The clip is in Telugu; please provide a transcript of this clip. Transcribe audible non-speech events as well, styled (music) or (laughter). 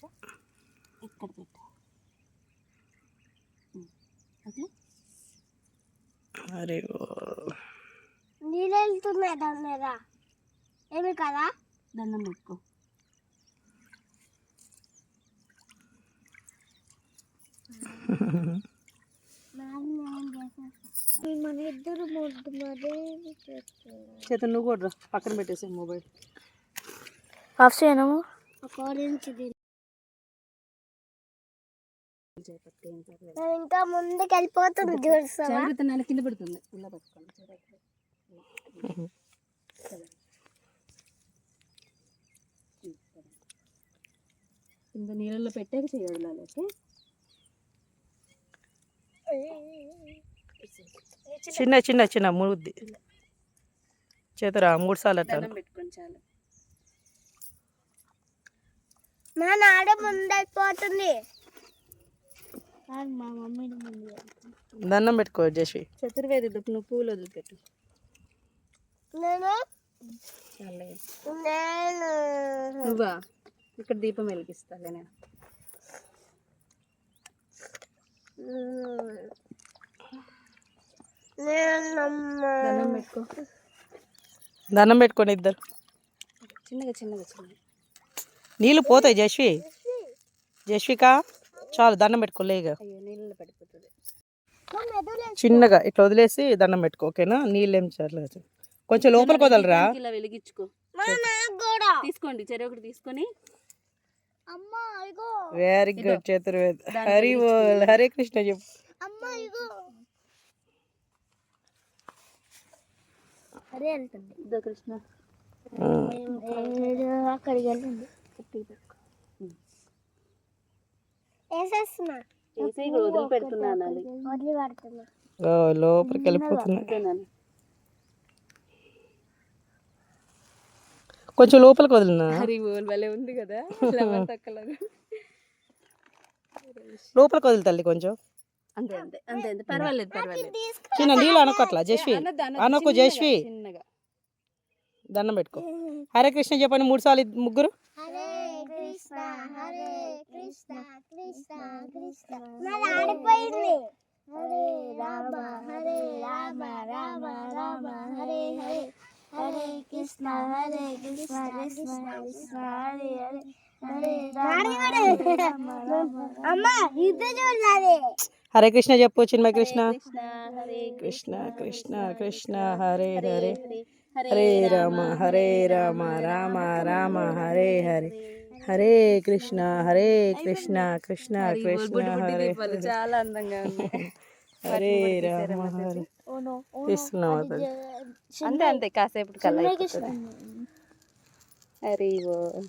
కూర్చో ఇక్కడ పెట్టు ఉమ్, ఓకే అరే ఓ. నీళ్ళు వెళ్తున్నాయి దాని మీద. ఏమి కదా? దండం పెట్టుకో. మన ఇద్దరు ముద్దు మరి చేత నువ్వు కూడా. పక్కన పెట్టేసే మొబైల్. ఆఫ్ చేయను. ఒక ఆరెంజ్ ఇంకా ముందుకు వెళ్ళిపోతుంది నెల కింద పడుతుంది. ఇలా పట్టుకోండి. జాగ్రత్త. కింద నీళ్ళలో పెట్టాక చేయాలి ఓకే? చిన్న చిన్న చిన్న ముద్ది చేతురా మూడు సార్లు అట్లా. పెట్టుకొని చాలు. మా నాడ ముందు వెళ్ళిపోతుంది మా మమ్మీ ముందు దండం పెట్టుకో జస్వి చతుర్వేది నువ్వు పూలు వదిలిపెట్టు నేను? నువ్వా? ఇక్కడ దీపం వెలిగిస్తాలే నేను. దండం పెట్టుకో. దండం పెట్టుకోండి ఇద్దరు. చిన్నగా చిన్నగా చిన్నగా. నీళ్ళు పోతాయి జస్వి జస్విక చాలు దండం పెట్టుకో లేగా అయ్యో నీళ్ళలో పడిపోతుంది. చిన్నగా ఇట్లా వదిలేసి దండం పెట్టుకో ఓకేనా? నీళ్ళు ఏం చేయలేదు కొంచెం లోపలికి వదలరా? ఇలా వెలిగించుకో. తీసుకోండి చెరి ఒకటి తీసుకొని. అమ్మా ఇగో. వెరీ గుడ్ చతుర్వేద్ హరి బోల్ హరే కృష్ణ చెప్పు. ఇదో కృష్ణ అక్కడికి వెళ్ళండి. వేసేస్తున్నా. వేసి ఇక్కడ వదిలి పెడుతున్నాను అది వదిలి పడుతున్నా. ఓ, లోపలికి వెళ్ళిపోతుంది ఇదేనాను. కొంచెం లోపలికి వదిలినా? భలే ఉంది కదా. లోపలికి వదిలి తల్లి కొంచెం. అంతే అంతే అంతే అంతే. పర్వాలేదు పర్వాలేదు. చిన్న నీళ్ళు అనకు అట్లా జస్వి అనకు జస్వి చిన్నగా. దండం పెట్టుకో. హరే కృష్ణ చెప్పండి మూడు సార్లు ఇద్- ముగ్గురు? హరే కృష్ణ హరే కృష్ణ. కృష్ణ. కృష్ణ మరి ఆడిపోయింది. హరే రామ హరే రామ రామ రామ హరే హరే. హరే కృష్ణ హరే కృష్ణ కృష్ణ కృష్ణ హరే హరే. హరే రామ అమ్మ ఇది చూడాలి. హరే కృష్ణ చెప్పు చిన్మయ కృష్ణ. కృష్ణ హరే కృష్ణ కృష్ణ హరే హరే హరే రామ హరే రామ రామ రామ హరే. హరే హరే కృష్ణ హరే కృష్ణ కృష్ణ కృష్ణ హరే చాలా అందంగా ఉంది. (laughs) హరే రామ హరే. అతను అంతే అంతే కాసేపు కల్లా. హరి బోల్